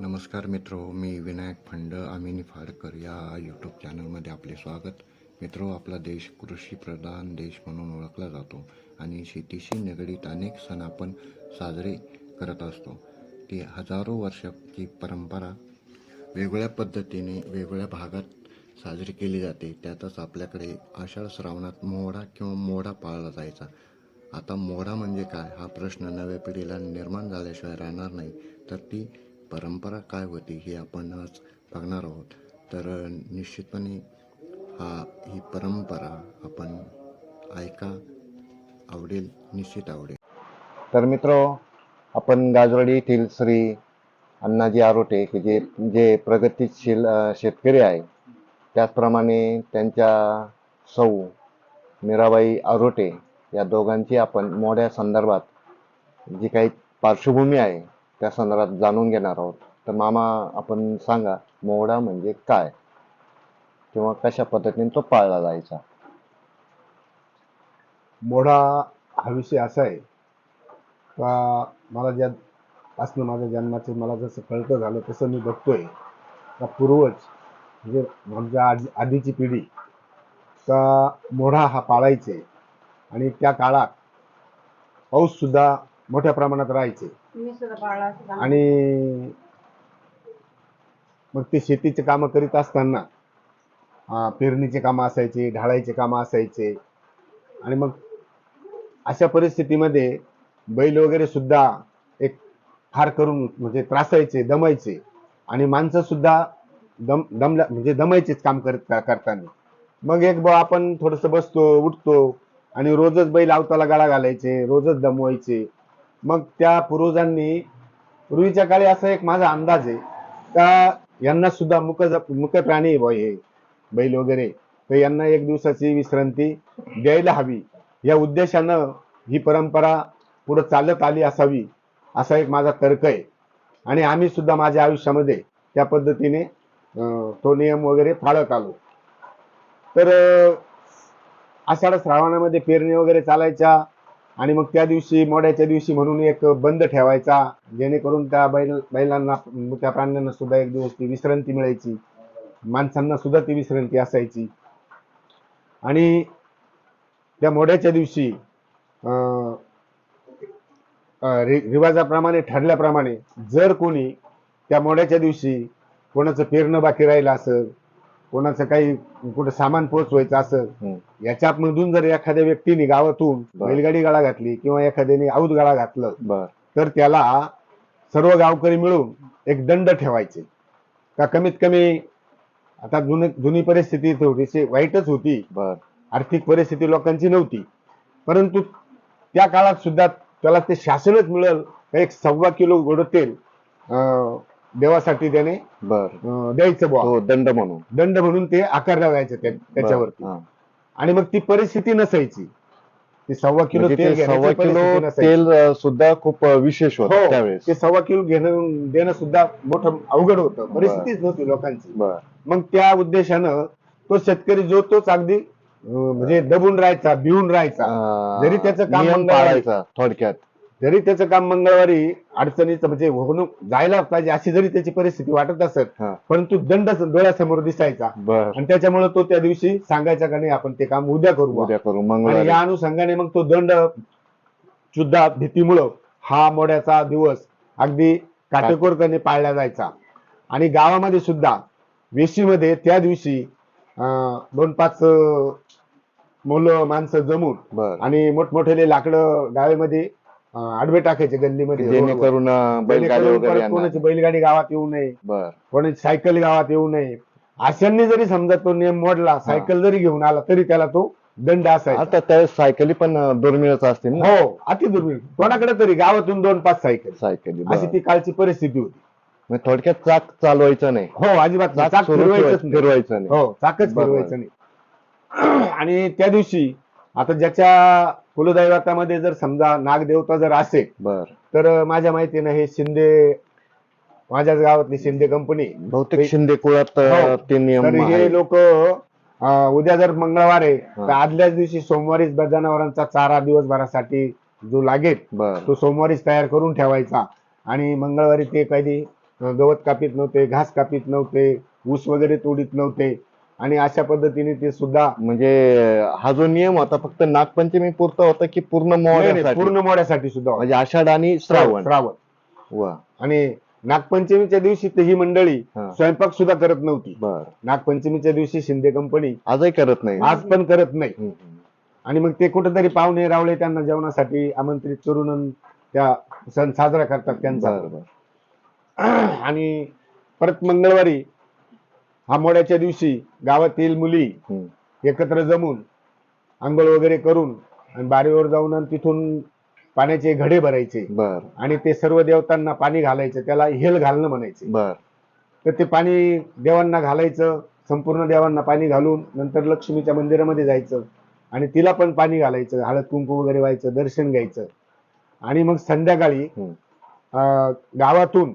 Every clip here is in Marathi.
नमस्कार मित्रो मी विनायक फंड आमिनी फाडकर या यूट्यूब चॅनलमध्ये आपले स्वागत. मित्रो आपला देश कृषीप्रधान देश म्हणून ओळखला जातो आणि शेतीशी निगडीत अनेक सण आपण साजरे करत असतो. ती हजारो वर्षाची परंपरा वेगवेगळ्या पद्धतीने वेगवेगळ्या भागात साजरी केली जाते. त्यातच आपल्याकडे आषाढ श्रावणात मोहडा किंवा मोहडा पाळला जायचा. आता मोहडा म्हणजे काय? हा प्रश्न नव्या पिढीला निर्माण झाल्याशिवाय राहणार नाही. तर ती परंपरा काय होती हे आपण आज बघणार आहोत. तर निश्चितपणे हा ही परंपरा आपण ऐका आवडेल निश्चित आवडेल. तर मित्र आपण गाजवाडी येथील श्री अण्णाजी आरोटे की जे जे प्रगतीशील शेतकरी आहे त्याचप्रमाणे त्यांच्या सौ मीराबाई आरोटे या दोघांची आपण मोड्या संदर्भात जी काही पार्श्वभूमी आहे त्या संदर्भात जाणून घेणार आहोत. तर मामा आपण सांगा मोहडा म्हणजे काय? किंवा कशा पद्धतीने तो पाळला जायचा? मोडा हा विषय असा आहे का मला ज्या असणं माझ्या जन्माचं मला जसं कळतं झालं तसं मी बघतोय. का पूर्वज म्हणजे आमच्या आधी आधीची पिढी का मोढा हा पाळायचे आणि त्या काळात पाऊस सुद्धा मोठ्या प्रमाणात राहायचे. आणि मग ते शेतीचे कामं करीत असताना पेरणीचे कामं असायचे ढाळायचे कामं असायचे. आणि मग अशा परिस्थितीमध्ये बैल वगैरे सुद्धा एक फार करून म्हणजे त्रासायचे दमायचे. आणि माणसं सुद्धा दम दमल्या म्हणजे दमायचेच काम करत करताना. मग एक बा आपण थोडस बसतो उठतो आणि रोजच बैल आवताला गाळा घालायचे रोजच दमवायचे. मग त्या पूर्वजांनी पूर्वीच्या काळी असा एक माझा अंदाज आहे का यांना सुद्धा मुक मुक प्राणी आहे हे बैल वगैरे. तर यांना एक दिवसाची विश्रांती द्यायला हवी. या उद्देशानं ही परंपरा पुढे चालत आली असावी असा एक माझा तर्क आहे. आणि आम्ही सुद्धा माझ्या आयुष्यामध्ये त्या पद्धतीने तो नियम वगैरे पाळत आलो. तर आषाढ श्रावणामध्ये पेरणी वगैरे चालायच्या आणि मग त्या दिवशी मोड्याच्या दिवशी म्हणून एक बंद ठेवायचा जेणेकरून त्या बैल बैलांना त्या प्राण्यांना सुद्धा एक दिवस ती विश्रांती मिळायची. माणसांना सुद्धा ती विश्रांती असायची. आणि त्या मोड्याच्या दिवशी रि- रिवाजाप्रमाणे ठरल्याप्रमाणे जर कोणी त्या मोड्याच्या दिवशी कोणाचं पेरणं बाकी राहिलं असेल कोणाचं काही कुठं सामान पोहोचवायचं असेल हम्म. याच्यामधून जर एखाद्या व्यक्तीने गावातून. बैलगाडी गाळा घातली किंवा एखाद्याने आऊत गाळा घातलं बर. तर त्याला सर्व गावकरी मिळून एक दंड ठेवायचे. का कमीत कमी आता जुनी जुनी परिस्थिती थोडीशी वाईटच होती. बर. आर्थिक परिस्थिती लोकांची नव्हती. परंतु त्या काळात सुद्धा त्याला ते शासनच मिळेल एक सव्वा किलो गोड तेल अं, देवासाठी त्याने बर. अं, द्यायचं बुवा. तो दंड म्हणून. दंड म्हणून ते आकारला जायचं त्या- त्याच्यावरती. हा. आणि मग ती परिस्थिती नसायची. ती सव्वा किलो म्हणजे तेल ते घेण्याची सव्वा परिस्थिती किलो नसायची. तेल अ, सुद्धा खूप अ, विशेष होत हो त्यावेळेस. ते सव्वा किलो घेणं देणं सुद्धा मोठं अवघड होतं. परिस्थितीच नव्हती लोकांची. बर. मग त्या उद्देशानं तो शेतकरी जो तोच अगदी अं, म्हणजे दबून राहायचा भिवून राहायचा. जरी त्याचं काम नियम मंगळवारी- पाळायचा थोडक्यात. जरी त्याचं काम मंगळवारी अडचणीचं म्हणजे होणं जायला पाहिजे अशी जरी त्याची परिस्थिती वाटत असत हा. परंतु दंड डोळ्यासमोर दिसायचा. बर. आणि त्याच्यामुळे तो त्या दिवशी सांगायचा का नाही आपण ते काम उद्या करू. बुवा. उद्या करू आणि मंगळवारी. या अनुषंगाने मग तो दंड सुद्धा भीतीमुळं हा मोड्याचा दिवस अगदी काटेकोरपणे पाळला जायचा. आणि गावामध्ये सुद्धा वेशीमध्ये त्या दिवशी अं, दोन पाच अं, मुलं माणसं जमून बर. आणि मोठमोठे लाकडं गावामध्ये आडवे टाकायचे गल्लीमध्ये. जेणेकरून बैलगाडी जेणेकरून वगैरे परत यांना कोणाची बैलगाडी गावात येऊ नये. बर. कोणाची सायकल गावात येऊ नये. अशांनी जरी समजा तो नियम मोडला सायकल जरी घेऊन आला तरी त्याला तो दंड असायचा. आता त्या सायकली पण अ, दुर्मिळच असतील ना? हो अति दुर्मिळ. कोणाकडे तरी गावातून दोन पाच सायकल. सायकली अशी ती कालची परिस्थिती होती. म्हणजे थोडक्यात चाक चालवायचं नाही. हो अजिबात नाही. चाक सुरू फिरवायचंच ठेवायचं- नाही. फिरवायचं नाही. हो चाकच बरोबर. फिरवायचं नाही. आणि त्या दिवशी आता ज्याच्या कुलदैवतामध्ये जर समजा नागदेवता जर असेल बर तर माझ्या माहितीनं हे शिंदे माझ्याच गावातली शिंदे कंपनी बहुतेक शिंदे कुळात हो. ते नियम तर हे. लोक उद्या जर मंगळवार आहे तर हा. आदल्याच दिवशी सोमवारीच जनावरांचा चारा दिवसभरासाठी जो लागेल बर तो सोमवारीच तयार करून ठेवायचा आणि मंगळवारी ते अं, गवत कापीत नव्हते घास कापीत नव्हते ऊस वगैरे तोडीत नव्हते आणि अशा पद्धतीने ते सुद्धा म्हणजे हा जो नियम होता फक्त नागपंचमी पुरता होता की पूर्ण मोहऱ्यासाठी? पूर्ण मोड्यासाठी सुद्धा. म्हणजे आषाढ आणि श्रावण. श्रावण वा. आणि नागपंचमीच्या दिवशी ही मंडळी. स्वयंपाक सुद्धा करत नव्हती. नागपंचमीच्या दिवशी शिंदे कंपनी आजही करत नाही. आज पण करत नाही. आणि मग ते कुठेतरी पाहुणे रावळे त्यांना जेवणासाठी आमंत्रित करून त्या सण साजरा करतात त्यांचा. आणि परत मंगळवारी मोड्याच्या दिवशी गावातील मुली. एकत्र जमून आंघोळ वगैरे करून आणि बारीवर जाऊन आणि तिथून पाण्याचे घडे भरायचे. बर. आणि ते सर्व देवतांना पाणी घालायचं त्याला हेल घालणं म्हणायचे. बर. तर ते पाणी देवांना घालायचं संपूर्ण देवांना पाणी घालून नंतर लक्ष्मीच्या मंदिरामध्ये जायचं. आणि तिला पण पाणी घालायचं हळद कुंकू वगैरे व्हायचं दर्शन घ्यायचं. आणि मग संध्याकाळी गावातून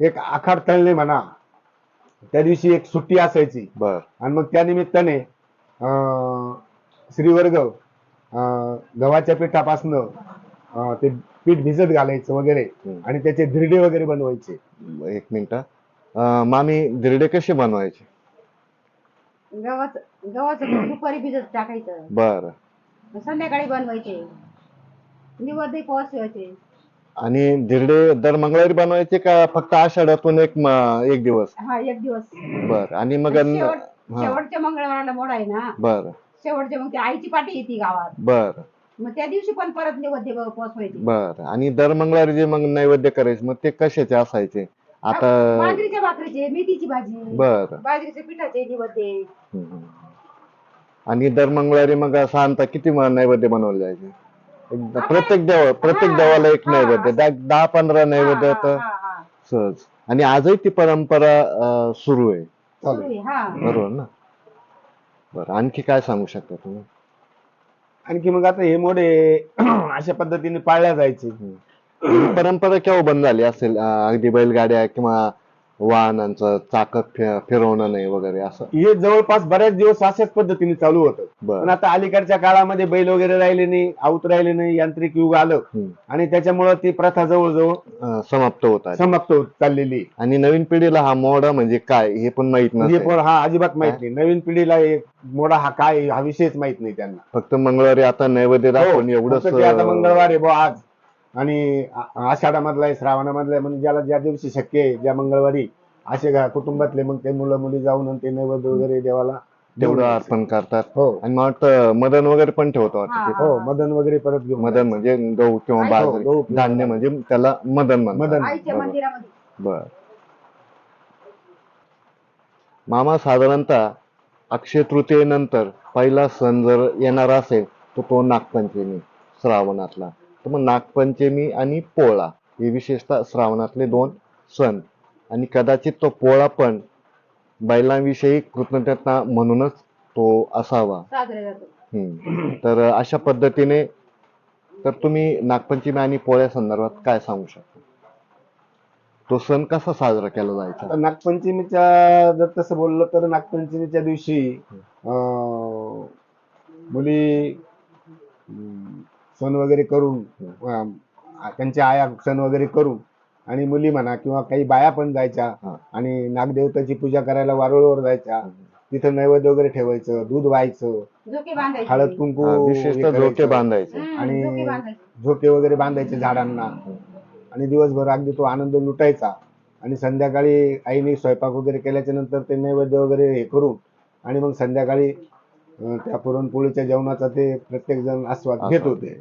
एक आखाड तळणे म्हणा त्या दिवशी एक सुट्टी असायची. बर. आणि मग त्या निमित्ताने अं, श्रीवर्ग अं, गव्हाच्या पिठापासनं अं, ते पीठ भिजत घालायचं वगैरे हम्म. आणि त्याचे धिरडे वगैरे बनवायचे. एक मिनिट मामी धिरडे कसे बनवायचे? गव्हाचं गव्हाचं दुपारी भिजत टाकायचं. बर. संध्याकाळी बनवायचे. निवडे पोचवायचे आणि धिरडे दर मंगळवारी बनवायचे का फक्त आषाढातून एक म- एक दिवस? हा एक दिवस. बर. आणि मग आणि शेवट. शेवटच्या मंगळवाराला मोड आहे ना. बर. शेवटच्या मग ती आईची पाठी येते गावात. बर. मग त्या दिवशी पण परत निवडे पोचवायचे. बर. आणि दर मंगळवारी जे मग नैवेद्य करायचे मग ते कशाचे असायचे? आता बाजरीच्या भाकरीचे मेथीची भाजी बर. बाजरीच्या पिठाचे हम्म. आणि दर मंगळवारी मग असं आणता किती म- नैवेद्य बनवले जायचे? एकदा प्रत्येक देव प्रत्येक देवाला एक नैवेद्य. दहा दहा पंधरा नैवेद्य तर सहज. आणि आजही ती परंपरा सुरू आहे. चालेल हा. बरोबर ना? बरं आणखी काय सांगू शकता तुम्ही? आणखी मग आता हे मोडे अशा पद्धतीने पाळल्या जायचे. ही परंपरा केव्हा बंद झाली असेल? अं, अगदी बैलगाड्या किंवा वाहनांचं चाक फि- फिरवणं नाही वगैरे असं? हे जवळपास बऱ्याच दिवस अशाच पद्धतीने चालू होतं. पण बरं आता अलीकडच्या काळामध्ये बैल वगैरे राहिले नाही आऊत राहिले नाही यांत्रिक युग आलं. हम्म. आणि त्याच्यामुळं ती प्रथा जवळजवळ अं, समाप्त होत आहे समाप्त होत चाललेली. आहे. आणि नवीन पिढीला हा मोडा म्हणजे काय हे पण माहीत हे पण हा अजिबात माहीत नाही. नवीन पिढीला एक मोडा हा काय आहे हा विषयच माहीत नाही त्यांना. फक्त मंगळवारी आता नैवेद्य दाखवून हो, एवढंच फक्त ते आता मंगळवार आहे बुवा आज. आणि आषाढामधला आहे श्रावणामधला आहे म्हणजे ज्याला ज्या दिवशी शक्य आहे ज्या मंगळवारी असे कुटुंबातले मग ते मुलं मुली जाऊन आणि ते नैवेद्य वगैरे देवाला तेवढं. अर्पण करतात हो आणि मला वाटतं मदन वगैरे पण ठेवतो वाटतं हा. हो मदन वगैरे परत घेऊन मदन म्हणजे गहू किंवा हो, बाजरी गहू किंवा धान्य म्हणजे त्याला मदन म्हणतात मदन. आईच्या बरोबर. मंदिरामध्ये बर मामा साधारणतः अक्षय तृतीयेनंतर पहिला सण जर येणार असेल तर तो नागपंचमी श्रावणातला तर मग नागपंचमी आणि पोळा हे विशेषतः श्रावणातले दोन सण. आणि कदाचित तो पोळा पण बैलांविषयी कृतज्ञता म्हणूनच तो असावा. साजरे जातो. हम्म. तर अशा पद्धतीने तर तुम्ही नागपंचमी आणि पोळ्या संदर्भात काय सांगू शकता? तो सण कसा साजरा केला जायचा? आता नागपंचमीच्या जर तसं बोललं तर नागपंचमीच्या दिवशी अं, मुली सण वगैरे करून अं, त्यांच्या आया सण वगैरे करून आणि मुली म्हणा किंवा काही बाया पण जायच्या हा. आणि नागदेवताची पूजा करायला वारुळवर जायच्या. तिथं नैवेद्य वगैरे ठेवायचं दूध व्हायचं झोके बांधायचे. हळद कुंकू हा, हे. झोके बांधायचे. आणि- झोके वगैरे बांधायचे झाडांना. आणि दिवसभर अगदी तो आनंद लुटायचा. आणि संध्याकाळी आईने स्वयंपाक वगैरे केल्याच्यानंतर ते नैवेद्य वगैरे हे करून आणि मग संध्याकाळी त्या पुरणपोळीच्या जेवणाचा ते प्रत्येक जण आस्वाद. घेत होते.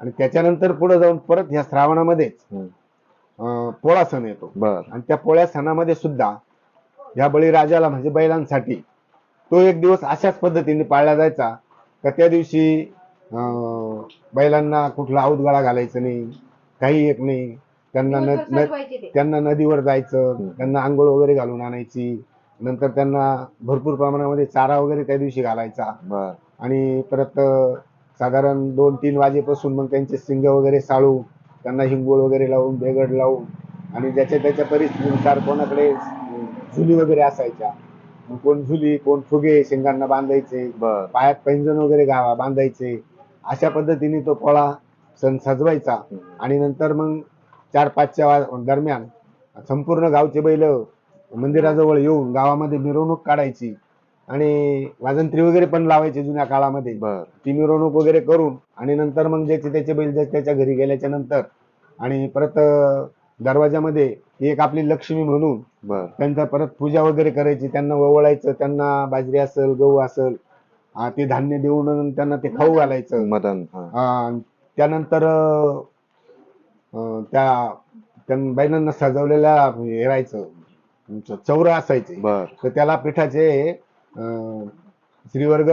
आणि त्याच्यानंतर पुढे जाऊन परत ह्या श्रावणामध्येच पोळा सण येतो. बर. आणि त्या पोळ्या सणामध्ये सुद्धा ह्या बळीराजाला म्हणजे बैलांसाठी तो एक दिवस अशाच पद्धतीने पाळला जायचा का त्या दिवशी अं, बैलांना कुठला औदगाळा घालायचं नाही काही एक नाही. त्यांना त्यांना नदीवर जायचं. त्यांना आंघोळ वगैरे घालून आणायची. नंतर त्यांना भरपूर प्रमाणामध्ये चारा वगैरे त्या दिवशी घालायचा. बर. आणि परत अं, साधारण दोन तीन वाजेपासून मग त्यांचे शिंग वगैरे साळू त्यांना हिंगोळ वगैरे लावून बेगड लावून आणि ज्याच्या त्याच्या परिस्थितीनुसार कोणाकडे झुली वगैरे असायच्या. मग कोण झुली कोण फुगे शिंगांना बांधायचे. बर. पायात पैंजण वगैरे घावा बांधायचे. अशा पद्धतीने तो पोळा सण सजवायचा. आणि नंतर मग चार पाचच्या वा- दरम्यान संपूर्ण गावचे बैल मंदिराजवळ येऊन गावामध्ये मिरवणूक काढायची आणि वाजंत्री वगैरे पण लावायचे जुन्या काळामध्ये. बर. ती मिरवणूक वगैरे करून आणि नंतर मग ज्याचे त्याचे बैल ज्याच्या त्याच्या घरी गेल्याच्यानंतर आणि परत अं, दरवाजामध्ये एक आपली लक्ष्मी म्हणून बर. त्यांचा परत पूजा वगैरे करायची. त्यांना ओवळायचं त्यांना बाजरी असेल गहू असेल आ, ते धान्य देऊन त्यांना ते खाऊ घालायचं. मदन हा. त्यानंतर अं, अं, त्या त्या बैलांना सजवलेल्या हे राहायचं. चौरं असायचे. बर. तर त्याला पिठाचे अं, श्रीवर्ग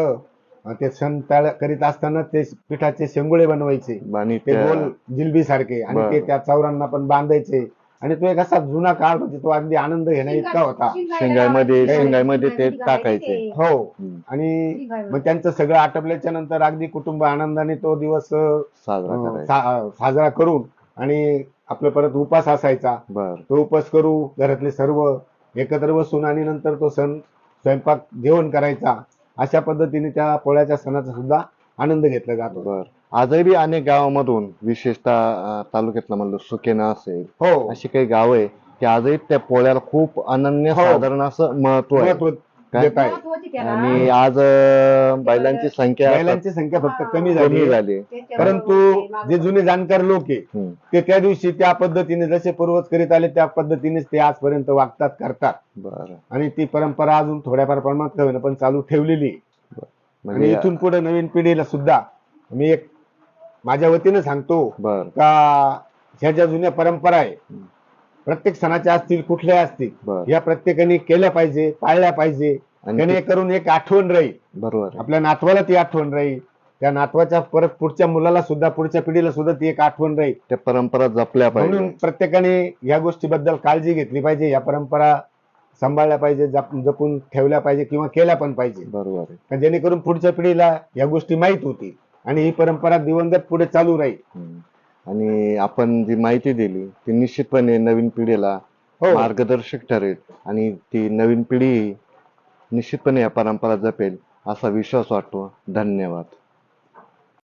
अं, ते सण त्या करीत असताना ते पिठाचे शेंगुळे बनवायचे. आणि ते त्या गोल जिलबी सारखे. आणि बरं. ते त्या चौरांना पण बांधायचे. आणि तो एक असा जुना काळ म्हणजे तो अगदी आनंद घेण्या इतका होता. शेंगामध्ये शेंगामध्ये ते टाकायचे. हो. हम्म. आणि मग त्यांचं सगळं आटपल्याच्या नंतर अगदी कुटुंब आनंदाने तो दिवस अं, साजरा करायचा. सा- साजरा करून आणि आपलं परत उपास असायचा. बर. तो उपास करू घरातले सर्व एकत्र बसून आणि नंतर तो सण स्वयंपाक जेवण करायचा अशा पद्धतीने त्या पोळ्याच्या सणाचा सुद्धा आनंद घेतला जातो. बर. आजही अनेक गावामधून विशेषतः तालुक्यातलं म्हणलं सुकेना असेल हो. अशी काही गाव आहे की आजही त्या पोळ्याला खूप अनन्य हो. साधारण असं महत्त्व आहे. महत्त्व काय? देत आहे आणि आज अं, बैलांची संख्या बैलांची संख्या फक्त कमी कमी झाली. झाली. परंतु जे जुने जाणकार लोक आहे हम्म. ते त्या दिवशी त्या पद्धतीने जसे पूर्वज करीत आले त्या पद्धतीनेच ते आजपर्यंत वागतात करतात. बर. आणि ती परंपरा अजून थोड्याफार प्रमाणात का होईना पण चालू ठेवलेली आहे. आणि म्हणजे इथून पुढे नवीन पिढीला सुद्धा मी एक माझ्या वतीनं सांगतो बर. का ह्या ज्या जुन्या परंपरा आहे प्रत्येक सणाच्या असतील कुठल्या असतील बर. या प्रत्येकाने केल्या पाहिजे पाळल्या पाहिजे. आणि त्याने करून एक आठवण राहील. बरोबर आहे. आपल्या नातवाला ती आठवण राहील. त्या नातवाच्या परत पुढच्या मुलाला सुद्धा पुढच्या पिढीला सुद्धा ती एक आठवण राहील. त्या परंपरा जपल्या म्हणून पाहिजे प्रत्येकाने या गोष्टीबद्दल काळजी घेतली पाहिजे. या परंपरा सांभाळल्या पाहिजे जप- जपून ठेवल्या पाहिजे किंवा केल्या पण पाहिजे. बरोबर आहे. का जेणेकरून पुढच्या पिढीला या गोष्टी माहीत होती आणि ही परंपरा दिवंगत पुढे चालू राहील. हम्म. आणि आपण जी माहिती दिली ती निश्चितपणे नवीन पिढीला हो. मार्गदर्शक ठरेल आणि ती नवीन पिढी निश्चितपणे या परंपरा जपेल असा विश्वास वाटतो. धन्यवाद.